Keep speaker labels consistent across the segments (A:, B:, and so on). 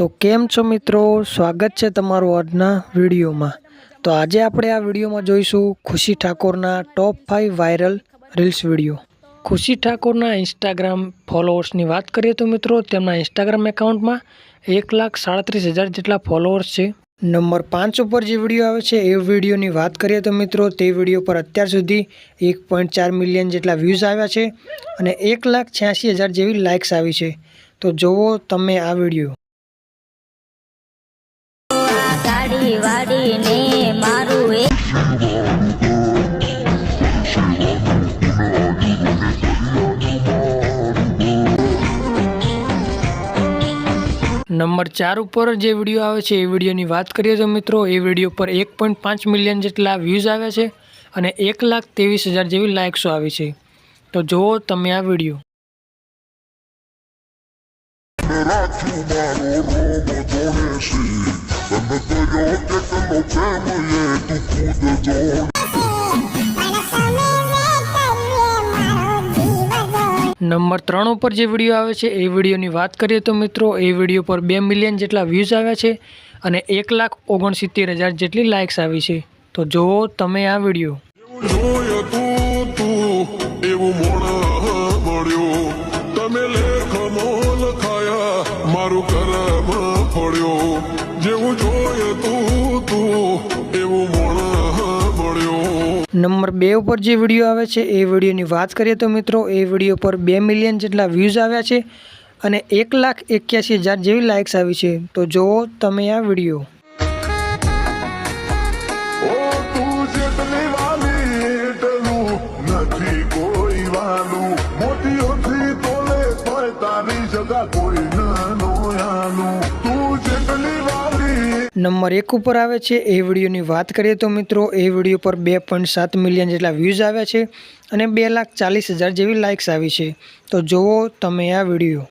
A: તો કેમ છો મિત્રો? સ્વાગત છે તમારું આજના વિડીયોમાં. તો આજે આપણે આ વિડીયોમાં જોઈશું ખુશી ઠાકોરના top five viral reels video Khushi ઠાકોરના ઇન્સ્ટાગ્રામ ફોલોઅર્સની વાત કરીએ તો મિત્રો, તેમના ઇન્સ્ટાગ્રામ એકાઉન્ટમાં એક લાખ સાડત્રીસ હજાર જેટલા ફોલોઅર્સ છે. નંબર પાંચ ઉપર જે વીડિયો આવે છે, એ વિડીયોની વાત કરીએ તો મિત્રો, તે વીડિયો પર અત્યાર સુધી એક પોઈન્ટ ચાર મિલિયન જેટલા વ્યૂઝ આવ્યા છે અને એક લાખ છ્યાસી હજાર જેવી લાઇક્સ આવી છે. તો જુઓ તમે આ વીડિયો
B: ગાડી વાડીને મારું
A: નંબર ચાર ઉપર જે વીડિયો આવે છે, એ વિડીયોની વાત કરીએ તો મિત્રો, એ વીડિયો પર એક પોઈન્ટ પાંચ મિલિયન જેટલા વ્યૂઝ આવ્યા છે અને એક લાખ ત્રેવીસ હજાર જેવી લાઇક્સો આવી છે. તો જુઓ તમે આ વીડિયો.
C: રોમ જોડે છે તમે તો યો કેટલો પ્રેમ એ તું ખુદ જોડ
A: નંબર ત્રણ ઉપર જે વીડિયો આવે છે, એ વિડીયોની વાત કરીએ તો મિત્રો, એ વીડિયો પર બે મિલિયન જેટલા વ્યૂઝ આવ્યા છે અને એક લાખ ઓગણસિત્તેર હજાર જેટલી લાઇક્સ આવી છે. તો જુઓ તમે આ વીડિયો.
C: મારું કરમ પડ્યો. જેવું જોય તું તું એવું મોણ મળ્યો.
A: નંબર બે ઉપર જે વીડિયો આવે છે એ વિડીયોની વાત કરીએ તો મિત્રો એ વીડિયો પર બે મિલિયન જેટલા વ્યૂઝ આવ્યા છે અને એક લાખ એક્યાસી હજાર જેવી લાઇક્સ આવી છે. તો જુઓ તમે આ વીડિયો.
C: કોઈ વાલું. મોતીઓથી તોલે તોય તારી જગા કોઈ
A: નંબર એક ઉપર આવે છે. એ વિડીયોની વાત કરીએ તો મિત્રો, એ વીડિયો પર બે પોઈન્ટ સાત મિલિયન જેટલા વ્યૂઝ આવ્યા છે અને બે લાખ ચાલીસ હજાર જેવી લાઇક્સ આવી છે. તો જુઓ તમે આ વીડિયો.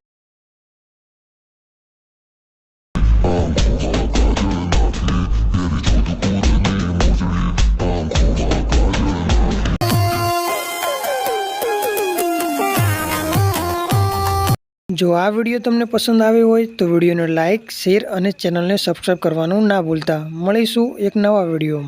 A: જો આ વીડિયો તમને પસંદ આવ્યો હોય તો વિડીયોને લાઇક શેર અને ચેનલને સબસ્ક્રાઈબ કરવાનું ના ભૂલતા. મળીશું એક નવા વિડીયોમાં.